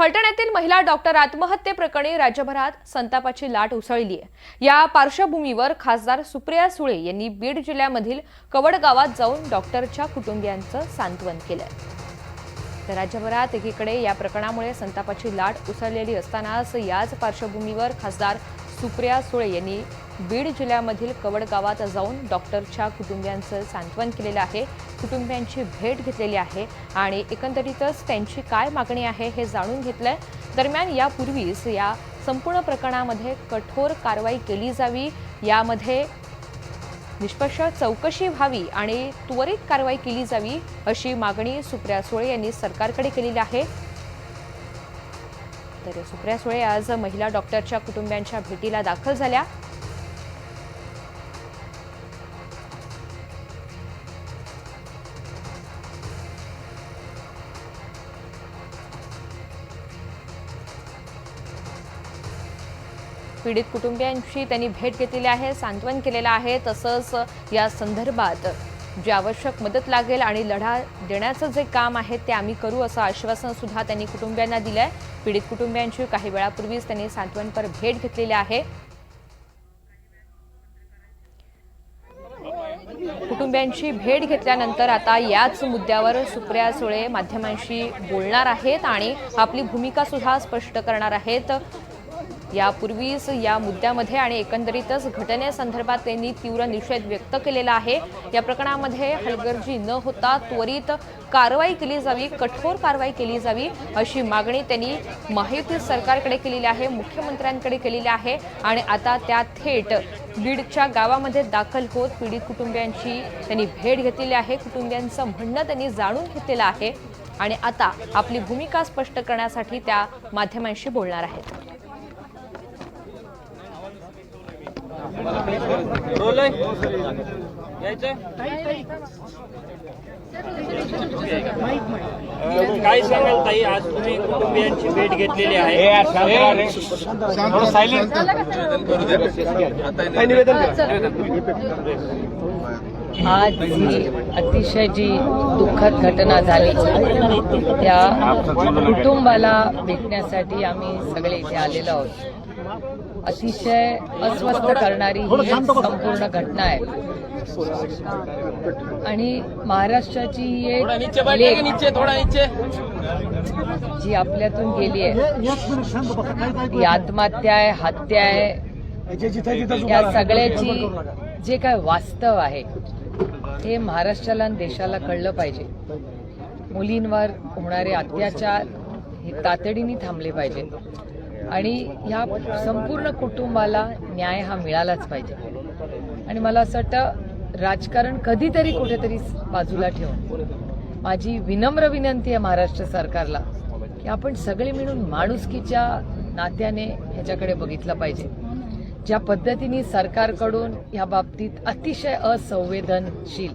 फलटण येथील महिला डॉक्टर आत्महत्येप्रकरणी राज्यभरात संतापाची लाट उसळली आहे. या पार्श्वभूमीवर खासदार सुप्रिया सुळे यांनी बीड जिल्ह्यामधील कवड गावात जाऊन डॉक्टरच्या कुटुंबियांचं सांत्वन केलं तर राज्यभरात एकीकडे या प्रकरणामुळे संतापाची लाट उसळलेली असतानाच याच पार्श्वभूमीवर खासदार सुप्रिया सुळे यांनी बीड जिल्ह्यामधील कवड गावात जाऊन डॉक्टरच्या कुटुंबियांचं सांत्वन केलेलं आहे. कुटुंबियांची भेट घेतलेली आहे आणि एकंदरीतच त्यांची काय मागणी आहे हे जाणून घेतलंय. दरम्यान यापूर्वीच या संपूर्ण प्रकरणामध्ये कठोर कारवाई केली जावी. यामध्ये निष्पक्ष चौकशी व्हावी आणि त्वरित कारवाई केली जावी अशी मागणी सुप्रिया सुळे यांनी सरकारकडे केलेली आहे. तर सुप्रिया सुळे आज महिला डॉक्टरच्या कुटुंबियांच्या भेटीला दाखल झाल्या. पीडित कुटुंबियांशी त्यांनी भेट घेतलेली आहे सांत्वन केलेलं आहे. तसंच या संदर्भात जी आवश्यक मदत लागेल आणि लढा देण्याचं जे काम आहे ते आम्ही करू असं आश्वासन सुद्धा त्यांनी कुटुंबियांना दिलं आहे पीडित कुटुंबियांची काही वेळापूर्वीच त्यांनी सांत्वनपर भेट घेतलेली आहे. कुटुंबियांची भेट घेतल्यानंतर आता याच मुद्द्यावर सुप्रिया सुळे माध्यमांशी बोलणार आहेत आणि आपली भूमिका सुद्धा स्पष्ट करणार आहेत. यापूर्वीच या मुद्द्यामध्ये आणि एकंदरीतच घटनेसंदर्भात त्यांनी तीव्र निषेध व्यक्त केलेला आहे. या प्रकरणामध्ये हलगर्जी न होता त्वरित कारवाई केली जावी कठोर कारवाई केली जावी अशी मागणी त्यांनी माहिती सरकारकडे केलेली आहे मुख्यमंत्र्यांकडे केलेली आहे आणि आता त्या थेट बीडच्या गावामध्ये दाखल होत पीडित कुटुंबियांची त्यांनी भेट घेतलेली आहे. कुटुंबियांचं म्हणणं त्यांनी जाणून घेतलेलं आहे आणि आता आपली भूमिका स्पष्ट करण्यासाठी त्या माध्यमांशी बोलणार आहेत. रोल काय सांगाल ताई? आज तुम्ही कुटुंबियांची भेट घेतलेली आहे. आज ही अतिशय जी दुःखद घटना झाली त्या कुटुंबाला भेटण्यासाठी आम्ही सगळे इथे आलेलो आहोत. अतिशय अस्वस्थ करणारी ही संपूर्ण घटना आहे. आणि महाराष्ट्राची ही एक नीचे बैठे लेख नीचे थोडा नीचे. जी आपल्यातून गेली आहे. ही आत्महत्या आहे हत्या आहे. या सगळ्याची जे काय वास्तव आहे हे महाराष्ट्राला आणि देशाला कळलं पाहिजे. मुलींवर होणारे अत्याचार हे तातडीने थांबले पाहिजे. आणि ह्या संपूर्ण कुटुंबाला न्याय हा मिळालाच पाहिजे. आणि मला असं वाटतं राजकारण कधीतरी कुठेतरी बाजूला ठेवून माझी विनम्र विनंती आहे महाराष्ट्र सरकारला की आपण सगळे मिळून माणुसकीच्या नात्याने ह्याच्याकडे बघितलं पाहिजे. ज्या पद्धतीने सरकारकडून या बाबतीत अतिशय असंवेदनशील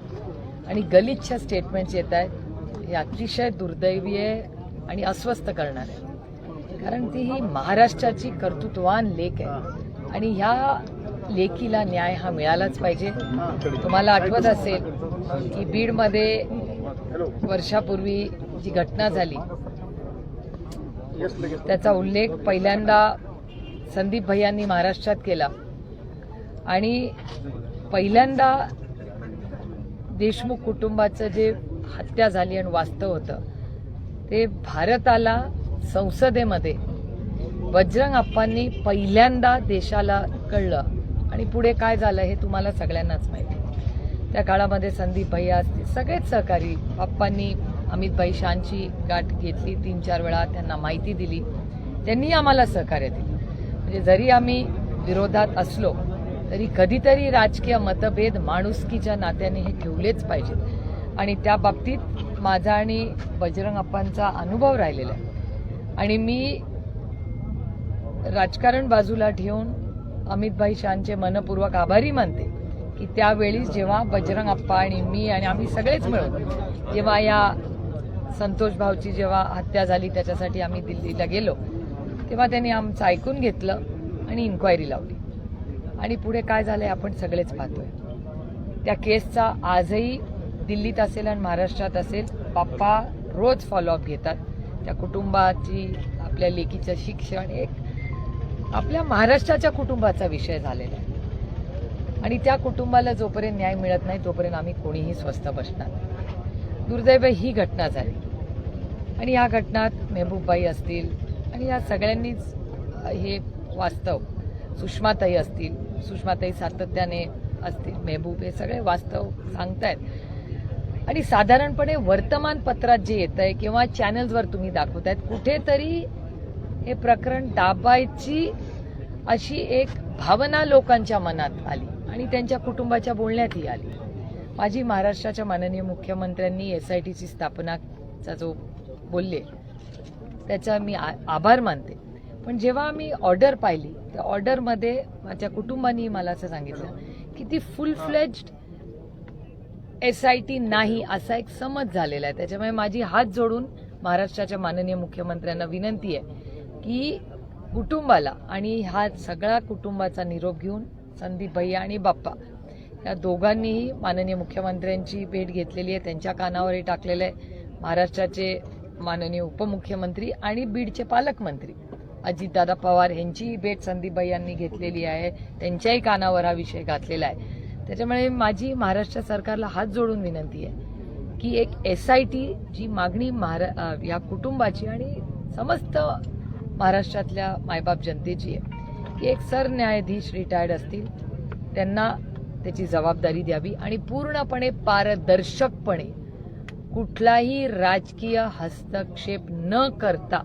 आणि गलिच्छ स्टेटमेंट्स येत आहेत हे अतिशय दुर्दैवी आहे आणि अस्वस्थ करणार. आहे कारण ती ही महाराष्ट्राची कर्तृत्वान लेख आहे. आणि ह्या लेखीला न्याय हा मिळालाच पाहिजे. तुम्हाला आठवत असेल की बीडमध्ये वर्षापूर्वी जी घटना झाली त्याचा उल्लेख पहिल्यांदा संदीप भैयांनी महाराष्ट्रात केला. आणि पहिल्यांदा देशमुख कुटुंबाचं जे हत्या झाली आणि वास्तव होतं ते भारताला संसदेमध्ये. बजरंग आप्पांनी पहिल्यांदा देशाला कळलं. आणि पुढे काय झालं हे तुम्हाला सगळ्यांनाच माहिती. आहे. त्या काळामध्ये संदीप भैया असतील सगळेच सहकारी पप्पांनी अमित भाई शांची गाठ घेतली. तीन चार वेळा त्यांना माहिती दिली. त्यांनी आम्हाला सहकार्य दिलं. म्हणजे जरी आम्ही विरोधात असलो तरी कधीतरी राजकीय मतभेद माणुसकीच्या नात्याने हे ठेवलेच पाहिजेत. आणि त्या बाबतीत माझा आणि बजरंग अप्पांचा अनुभव राहिलेला आहे. आणि मी राजकारण बाजूला ठेवून अमितभाई शानचे मनपूर्वक आभारी मानते की त्यावेळी जेव्हा बजरंग आप्पा आणि मी आणि आम्ही सगळेच मिळून जेव्हा या संतोष भाऊची जेव्हा हत्या झाली त्याच्यासाठी आम्ही दिल्लीला गेलो तेव्हा त्यांनी आमचं ऐकून घेतलं आणि इन्क्वायरी लावली. आणि पुढे काय झालंय आपण सगळेच पाहतोय. त्या केसचा आजही दिल्लीत असेल आणि महाराष्ट्रात असेल बाप्पा रोज फॉलोअप घेतात. त्या कुटुंबाची आपल्या लेकीचं शिक्षण एक आपल्या महाराष्ट्राच्या कुटुंबाचा विषय झालेला आहे. आणि त्या कुटुंबाला जोपर्यंत न्याय मिळत नाही तोपर्यंत आम्ही कोणीही स्वस्थ बसणार नाही. दुर्दैव ही घटना झाली. आणि या घटनात मेहबूबबाई असतील आणि या सगळ्यांनीच हे वास्तव सुषमाताई असतील सुषमाताई सातत्याने असतील मेहबूब हे सगळे वास्तव सांगतायत. आणि साधारणपणे वर्तमानपत्रात जे येत आहे किंवा चॅनल्सवर तुम्ही दाखवतायत कुठेतरी हे प्रकरण दाबायची अशी एक भावना लोकांच्या मनात आली आणि त्यांच्या कुटुंबाच्या बोलण्यातही आली. माझी महाराष्ट्राच्या माननीय मुख्यमंत्र्यांनी एस आय टीची स्थापनाचा जो बोलले त्याचा मी आ- आभार मानते. पण जेव्हा मी ऑर्डर पाहिली त्या ऑर्डरमध्ये माझ्या कुटुंबानी मला असं सांगितलं की ती full fledged S I T नाही असा एक समज झालेला आहे. त्याच्यामुळे माझी हात जोडून महाराष्ट्राच्या माननीय मुख्यमंत्र्यांना विनंती आहे की कुटुंबाला आणि हा सगळा कुटुंबाचा निरोप घेऊन संदीप भैया आणि बाप्पा या दोघांनीही माननीय मुख्यमंत्र्यांची भेट घेतलेली आहे. त्यांच्या कानावरही टाकलेलं आहे. महाराष्ट्राचे माननीय उपमुख्यमंत्री आणि बीडचे पालकमंत्री अजितदादा पवार यांचीही भेट संदीप भैयांनी घेतलेली आहे. त्यांच्याही कानावर हा विषय घातलेला आहे. त्याच्यामुळे माझी महाराष्ट्र सरकारला हात जोडून विनंती आहे की एक एस आय टी जी मागणी महारा या कुटुंबाची आणि समस्त महाराष्ट्रातल्या मायबाप जनतेची आहे की एक सरन्यायाधीश रिटायर्ड असतील त्यांना त्याची जबाबदारी द्यावी आणि पूर्णपणे पारदर्शकपणे कुठलाही राजकीय हस्तक्षेप न करता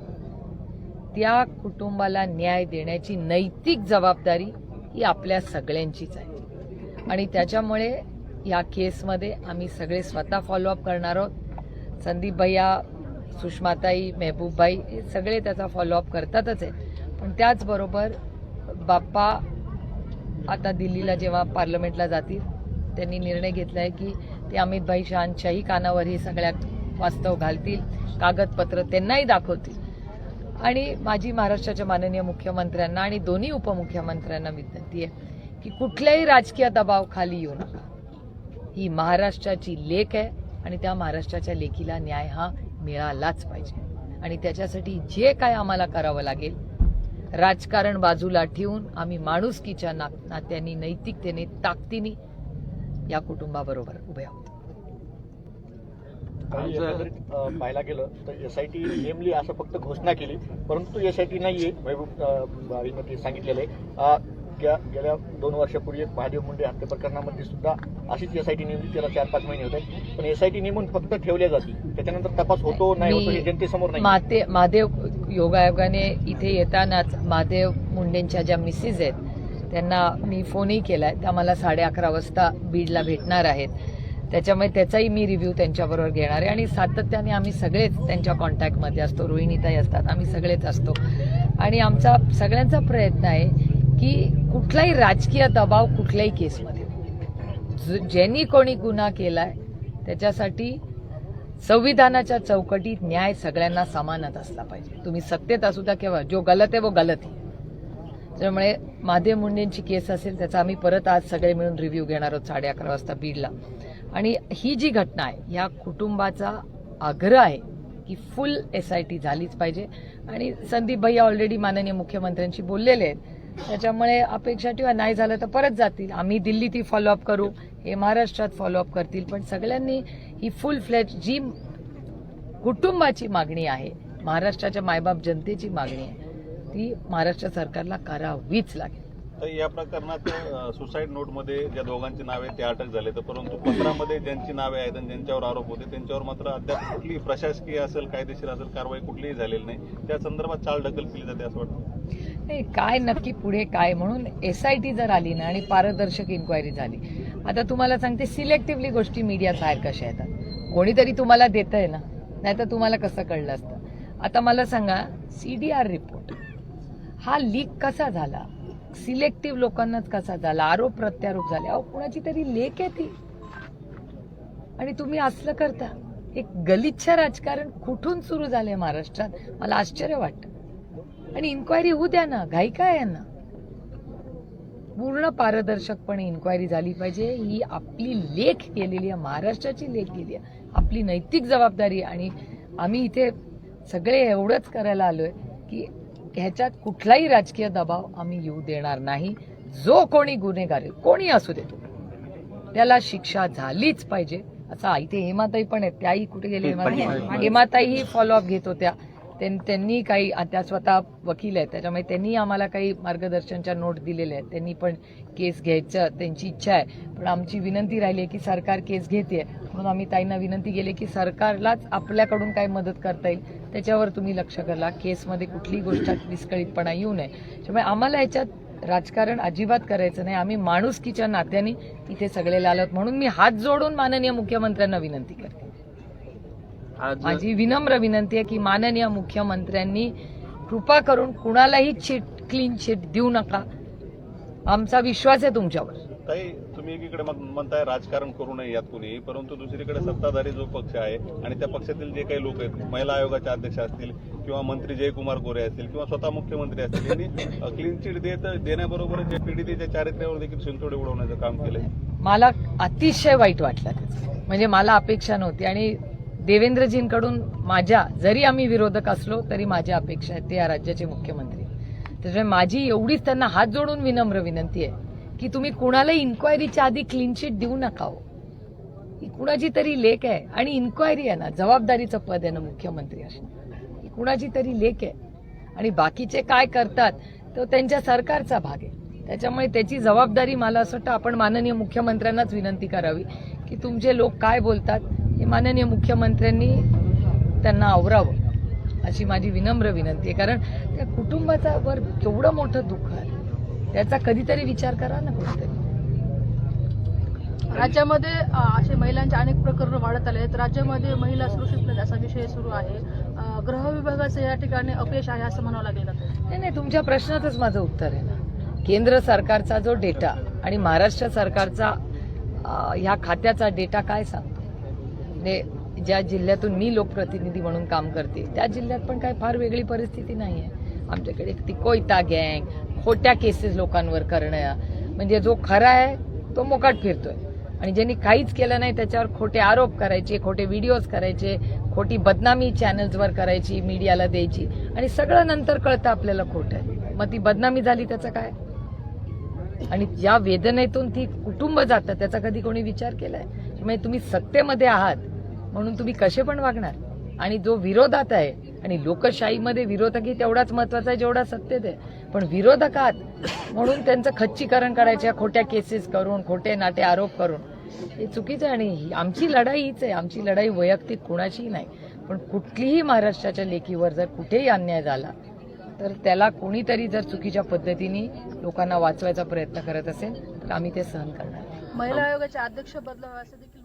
त्या कुटुंबाला न्याय देण्याची नैतिक जबाबदारी ही आपल्या सगळ्यांचीच आहे. आणि त्याच्यामुळे या केसमध्ये आम्ही सगळे स्वतः फॉलोअप करणार आहोत. संदीप भैया सुषमाताई मेहबूबबाई हे सगळे त्याचा फॉलोअप करतातच आहे पण त्याचबरोबर बाप्पा आता दिल्लीला जेव्हा पार्लमेंटला जातील त्यांनी निर्णय घेतला आहे की ते अमित भाई शहांच्याही कानावर हे सगळ्यात वास्तव घालतील कागदपत्र त्यांनाही दाखवतील. आणि माझी महाराष्ट्राच्या माननीय मुख्यमंत्र्यांना आणि दोन्ही उपमुख्यमंत्र्यांना विनंती आहे. की कुठल्याही राजकीय दबाव खाली येऊ नका. ही महाराष्ट्राची लेख आहे आणि त्या महाराष्ट्राच्या लेखीला न्याय हा मिळालाच पाहिजे. आणि त्याच्यासाठी जे काय आम्हाला करावं लागेल राजकारण बाजूला ठेवून आम्ही माणुसकीच्या ना नात्यांनी नैतिकतेने ताकदीने या कुटुंबाबरोबर उभे आहोत. पाहायला गेलं तर एस आय टी नेमली असं फक्त घोषणा केली परंतु एस आय टी नाहीये. सांगितलेलं आहे. गे- गेल्या दोन वर्षापूर्वी एक महादेव मुंडे हत्या प्रकरणामध्ये सुद्धा अशीच एस आय टी नेमली त्याला चार पाच महिने होते पण एस आय टी नेमून फक्त ठेवल्या जातील. त्याच्यानंतर तपास होतो नाही होतो हे जनतेसमोर नाही. महादेव योगायोगाने इथे येतानाच महादेव मुंडेंच्या ज्या मिसेस आहेत त्यांना मी फोनही केलाय. त्या मला साडे अकरा वाजता बीडला भेटणार आहेत. त्याच्यामुळे त्याचाही मी रिव्ह्यू त्यांच्याबरोबर घेणार आहे. आणि सातत्याने आम्ही सगळेच त्यांच्या कॉन्टॅक्टमध्ये असतो. रोहिणीताई असतात आम्ही सगळेच असतो. आणि आमचा सगळ्यांचा प्रयत्न आहे की कुठलाही राजकीय दबाव कुठल्याही केसमध्ये. ज- ज्यांनी कोणी गुन्हा केलाय त्याच्यासाठी संविधानाच्या चौकटीत न्याय सगळ्यांना समानच असला पाहिजे. तुम्ही सत्तेत असू द्या किंवा जो गलत आहे वो गलत आहे. त्यामुळे माधे मुंडेंची केस असेल त्याचा आम्ही परत आज सगळे मिळून रिव्ह्यू घेणार आहोत साडे अकरा वाजता बीडला. आणि ही जी घटना आहे या कुटुंबाचा आग्रह आहे की फुल एस आय टी झालीच पाहिजे. आणि संदीप भैया ऑलरेडी माननीय मुख्यमंत्र्यांशी बोललेले आहेत त्याच्यामुळे अपेक्षा ठेवा नाही झालं तर परत जातील. आम्ही दिल्लीत ही फॉलोअप करू हे महाराष्ट्रात फॉलोअप करतील. पण सगळ्यांनी ही फुल फ्लॅट जी कुटुंबाची मागणी आहे महाराष्ट्राच्या मायबाप जनतेची मागणी आहे ती महाराष्ट्र सरकारला करावीच लागेल. तर या प्रकरणात सुसाईड नोटमध्ये ज्या दोघांची नावे ते अटक झाले तर परंतु पत्रामध्ये ज्यांची नावे आहेत आणि ज्यांच्यावर आरोप होते त्यांच्यावर मात्र अद्याप कुठली प्रशासकीय असेल कायदेशीर असेल कारवाई कुठलीही झालेली नाही. त्या संदर्भात चाल ढकल केली जाते असं वाटतं. नाही काय नक्की पुढे काय म्हणून एस आय टी जर आली ना आणि पारदर्शक इन्क्वायरी झाली. आता तुम्हाला सांगते सिलेक्टिव्हली गोष्टी मीडियात बाहेर कशा येतात. कोणीतरी तुम्हाला देत आहे ना नाही तर तुम्हाला कसं कळलं असतं. आता मला सांगा सी डी आर रिपोर्ट हा लीक कसा झाला? सिलेक्टिव्ह लोकांनाच कसा झाला? आरोप प्रत्यारोप झाले. अहो कुणाची तरी लेख आहे ती. आणि तुम्ही असलं करता. एक गलिच्छ राजकारण कुठून सुरू झालंय महाराष्ट्रात? मला आश्चर्य वाटतं. आणि इन्क्वायरी होऊ द्या ना. घाई काय यांना? पूर्ण पारदर्शकपणे इन्क्वायरी झाली पाहिजे. ही आपली लेख केलेली आहे. महाराष्ट्राची लेख केली आहे. आपली नैतिक जबाबदारी आणि आम्ही इथे सगळे एवढंच करायला आलोय की ह्याच्यात कुठलाही राजकीय दबाव आम्ही येऊ देणार नाही. जो कोणी गुन्हेगार कोणी असू दे तो, त्याला शिक्षा झालीच पाहिजे. असं इथे हेमाताई पण आहेत. त्याही कुठे गेले? हेमाताई हेमाताईही फॉलोअप घेत होत्या. त्यां- त्यांनी काही त्या स्वतः वकील आहेत त्याच्यामुळे त्यांनी आम्हाला काही मार्गदर्शनच्या नोट दिलेल्या आहेत. त्यांनी पण केस घ्यायचं त्यांची इच्छा आहे. पण आमची विनंती राहिली आहे की सरकार केस घेते म्हणून आम्ही ताईंना विनंती केली की सरकारलाच आपल्याकडून काय मदत करता येईल त्याच्यावर तुम्ही लक्ष करा. केसमध्ये कुठलीही गोष्ट विस्कळीतपणा येऊ नये. त्यामुळे आम्हाला याच्यात राजकारण अजिबात करायचं नाही. आम्ही माणुसकीच्या नात्याने इथे सगळे लालत म्हणून मी हात जोडून माननीय मुख्यमंत्र्यांना विनंती करते. माझी विनम्र विनंती आहे की माननीय मुख्यमंत्र्यांनी कृपा करून कुणालाही चिट क्लीन चिट देऊ नका. आमचा विश्वास आहे तुमच्यावर. ताई तुम्ही एकीकडे मग म्हणताय राजकारण करू नये यात कोणी परंतु दुसरीकडे सत्ताधारी जो पक्ष आहे आणि त्या पक्षातील जे काही लोक आहेत महिला आयोगाचे अध्यक्ष असतील किंवा मंत्री जयकुमार गोरे असतील किंवा स्वतः मुख्यमंत्री असतील यांनी क्लीन चिट देत देण्याबरोबर जे पीडितेच्या चारित्र्यावर देखील शिंतोडे उडवण्याचं काम केलंय. मला अतिशय वाईट वाटलं म्हणजे मला अपेक्षा नव्हती आणि देवेंद्रजींकडून माझ्या जरी आम्ही विरोधक असलो तरी माझ्या अपेक्षा आहेत ते या राज्याचे मुख्यमंत्री. त्याच्यामुळे माझी एवढीच त्यांना हात जोडून विनम्र विनंती आहे की तुम्ही कुणालाही इन्क्वायरीच्या आधी क्लीन शीट देऊ नका हो. ही कुणाची तरी लेख आहे आणि इन्क्वायरी आहे ना जबाबदारीचं पद आहे ना मुख्यमंत्री असणं. ही कुणाची तरी लेख आहे. आणि बाकीचे काय करतात तो त्यांच्या सरकारचा भाग आहे. त्याच्यामुळे त्याची जबाबदारी मला असं वाटतं आपण माननीय मुख्यमंत्र्यांनाच विनंती करावी की तुमचे लोक काय बोलतात हे माननीय मुख्यमंत्र्यांनी त्यांना आवरावं अशी माझी विनम्र विनंती आहे. कारण त्या कुटुंबाचा वर केवढं मोठं दुःख आहे त्याचा कधीतरी विचार करा ना कुठेतरी राज्यामध्ये असे महिलांचे अनेक प्रकरण वाढत आले आहेत. राज्यामध्ये महिला सुरक्षित नाहीत असा विषय सुरू आहे. गृह विभागाचं या ठिकाणी अपयश आहे असं म्हणावं लागेल नाही नाही तुमच्या प्रश्नातच माझं उत्तर आहे ना. केंद्र सरकारचा जो डेटा आणि महाराष्ट्र सरकारचा ह्या खात्याचा डेटा काय सांगतो? म्हणजे ज्या जिल्ह्यातून मी लोकप्रतिनिधी म्हणून काम करते त्या जिल्ह्यात पण काय फार वेगळी परिस्थिती नाही आहे आमच्याकडे ती कोयता गँग खोट्या केसेस लोकांवर करणं म्हणजे जो खरा आहे तो मोकाट फिरतोय. आणि ज्यांनी काहीच केलं नाही त्याच्यावर खोटे आरोप करायचे खोटे व्हिडिओज करायचे खोटी बदनामी चॅनल्सवर करायची मीडियाला द्यायची. आणि सगळं नंतर कळतं आपल्याला खोटं आहे. मग ती बदनामी झाली त्याचं काय? आणि या वेदनेतून ती कुटुंब जातं त्याचा कधी कोणी विचार केलाय? म्हणजे तुम्ही सत्तेमध्ये आहात म्हणून तुम्ही कसे पण वागणार. आणि जो विरोधात आहे आणि लोकशाहीमध्ये विरोधकही तेवढाच महत्त्वाचा आहे जेवढा सत्तेत आहे. पण विरोधकात म्हणून त्यांचं खच्चीकरण करायच्या खोट्या केसेस करून खोटे नाटे आरोप करून. हे चुकीचं आहे आणि ही- आमची लढाई हीच आहे. आमची लढाई वैयक्तिक कुणाचीही नाही. पण कुठलीही महाराष्ट्राच्या लेखीवर जर कुठेही अन्याय झाला तर त्याला कोणीतरी जर चुकीच्या पद्धतीने लोकांना वाचवायचा प्रयत्न करत असेल तर आम्ही ते सहन करणार महिला आयोगाच्या अध्यक्ष बदलावे असं देखील